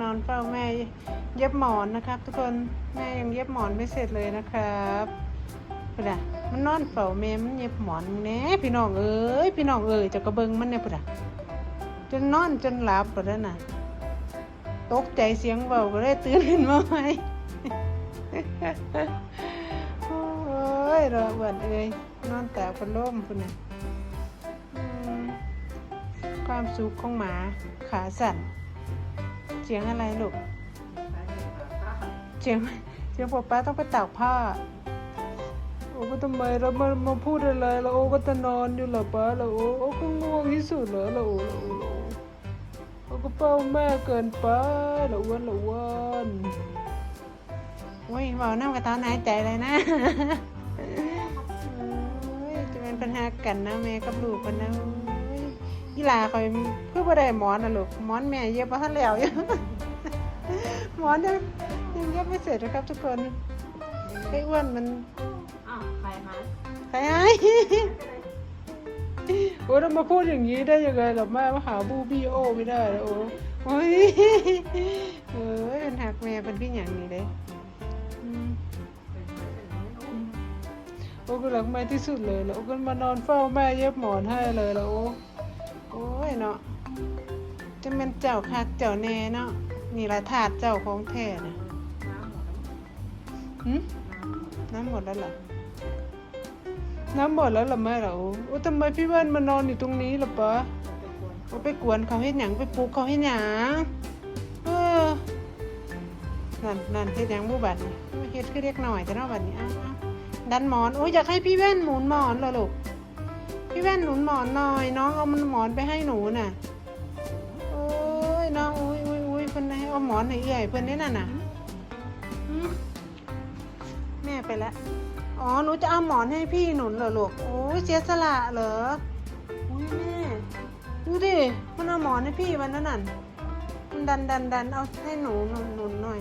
นอนเฝ้าแม่เย็บหมอนนะครับ ทุกคนแม่ยังเย็บหมอนไม่เสร็จเลยนะครับพุ่นอะมันนอนเฝ้าแม่มันเย็บหมอนแน่พี่น้องเอ้ยพี่น้องเอ้ยจะกระเบิงมันเนี่ยพุ่นอะจนนอนจนหลับพุ่นน่ะตกใจเสียงเบาก็เลยตื่นขึ้นมาใหม่โอ้ยรอเบิดเอ้ยนอนแต่พัดลมพุ่นน่ะความสุขของหมาขาสั่น เสียงอะไรลูก เสียงเสียงป๊าป๊าต้องไปตากผ้า โอ้ก็ทำไมเรามามาพูดอะไรแล้วโอ้ก็จะนอนอยู่เหรอป้าแล้วโอ้โอ้ก็ง่วงที่สุดเหรอแล้วโอ้แล้วโอ้แล้วโอ้โอ้ก็เป้าแม่เกินไปละอ้วนละอ้วนโอ้ยเบาน้ำกระท้อนหายใจเลยนะโอ้ยจะเป็นปัญหากันนะแม่กับลูกกันนะโอ้ยอีหลาคอยเพื่อบ่ได้หมอนนะลูกหมอนแม่เย็บมาทันแล้วอยู่หมอนยังยังเย็บไม่เสร็จนะครับ ทุกคนไอ้อ้วนมันอ้าวใครมาใครไอ้โอ้ยเรามาพูดอย่างนี้ได้ยังไงหรอแม่มาหาบูบี้โอไม่ได้แล้วโอ้โอ้ยเอ้ยเป็นหักแม่เป็นพี่อย่างนี้เลยอืมอืมโอ้ก็รักแม่ที่สุดเลยแล้วโอ้ก็มานอนเฝ้าแม่เย็บหมอนให้เลยแล้วโอ้ โอ้ยเนาะจะเป็นเจ้าคักเจ้าแน่เนาะนี่ละถาดเจ้าของแท้นะหืมน้ำหมดแล้วเหรอน้ำหมดแล้วเหรอแม่เหรอโอ้ทำไมพี่เว่นมานอนอยู่ตรงนี้ล่ะปะโอ้ไปกวนเขาให้หยังไปปลุกเขาให้หยังเออนั่นนั่นเฮ็ดหยังบูบัดนี่โอ้ยเฮ็ดคือเรียกหน่อยแต่เนาะบัดนี้อ้าวอ้าวดันหมอนโอ้ยอยากให้พี่แว่นหมุนหมอนเหรอลูก พี่แว่นหนุนหมอนหน่อย น้องเอามันหมอนไปให้หนูน่ะโอ้ยน้องอุ้ยอุ้ยอุ้ยเพิ่นให้เอาหมอนให้เอื้อยเพิ่นนี่น่ะน่ะหืมแม่ไปแล้วอ๋อหนูจะเอาหมอนให้พี่หนุนเหรอลูกโอ้ยเสียสละเหรออุ้ยแม่ดูดิมันเอาหมอนให้พี่วันนั้นน่ะมันดันดันดันเอาให้หนูหนุนหนุนหน่อย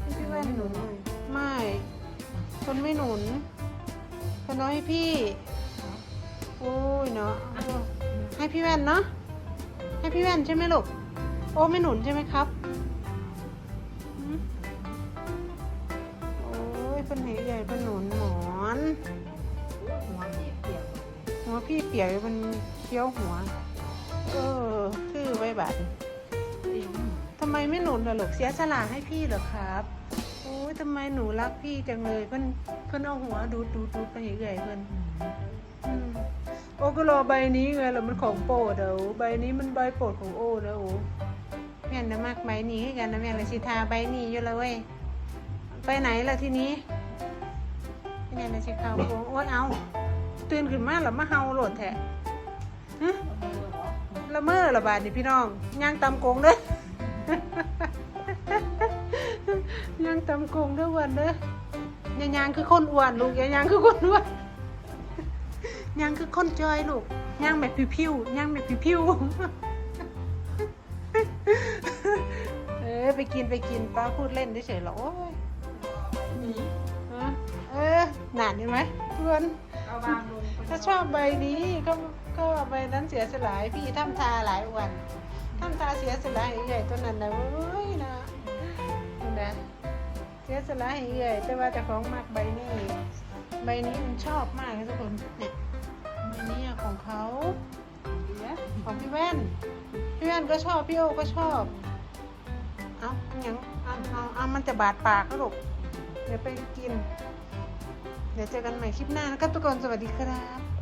ให้พี่แว่นหนุนหน่อยไม่คนไม่หนุนคนน้อยให้พี่โอ้ยเนาะให้พี่แว่นเนาะให้พี่แว่นใช่ไหมลูกโอ้ไม่หนุนใช่ไหมครับหืมโอ้ยเป็นเหใหญ่เป็นหนุนหมอนหัวพี่เปียกหัวพี่เปียกมันเคี้ยวหัว เออคือไว้บัดเองทำไมไม่หนุนล่ะลูกเสียสละให้พี่เหรอครับโอ้ยทำไมหนูรักพี่จังเลยเพิ่นเพิ่นเอาหัวดูดดูดดูดไปเรื่อยๆเพิ่นอืม โอ้ก็รอใบนี้ไงแล้วมันของโปรดเดี๋ยวใบนี้มันใบโปรดของโอ้นะโอ้แม่นนะมากใบนี้ให้กันนะแม่เลยสิทาใบนี้อยู่แล้วเว้ยไปไหนล่ะทีนี้แม่เลยสิเข้าโค้งโอ้ยเอาตื่นขึ้นมาแล้วมาเฮาโหลดแท้ฮะละเมอละบาดนี่พี่น้องย่างตำโกงเด้อย่างตำโกงเด้อวันเด้อย่ายางคือคนอ้วนลูกอย่ายางคือคนอ้วน ย่างคือคนจอยลูกย่างแบบผิวๆย่างแบบผิวๆเออไปกินไปกินป้าพูดเล่นเฉยๆหรอโอ้ยหนีฮะเออหนานเห็นไหมเพื่อนเอาวางลงถ้าชอบใบนี้ก็ก็ใบนั้นเสียสลายพี่ทำทาหลายวันทำทาเสียสลายใหญ่ตัวนั้นนะเว้ยนะนี่นะเสียสลายใหญ่แต่ว่าเจะของมากใบนี้ ใบนี้มันชอบมากเลยทุกคนเนี่ย แว่น พี่แว่นก็ชอบ พี่โอก็ชอบ เอาอาหยังเอาเอาเอามันจะบาดปากก็ลูกเดี๋ยวไปกิน เดี๋ยวเจอกันใหม่คลิปหน้านะครับทุกคน สวัสดีครับ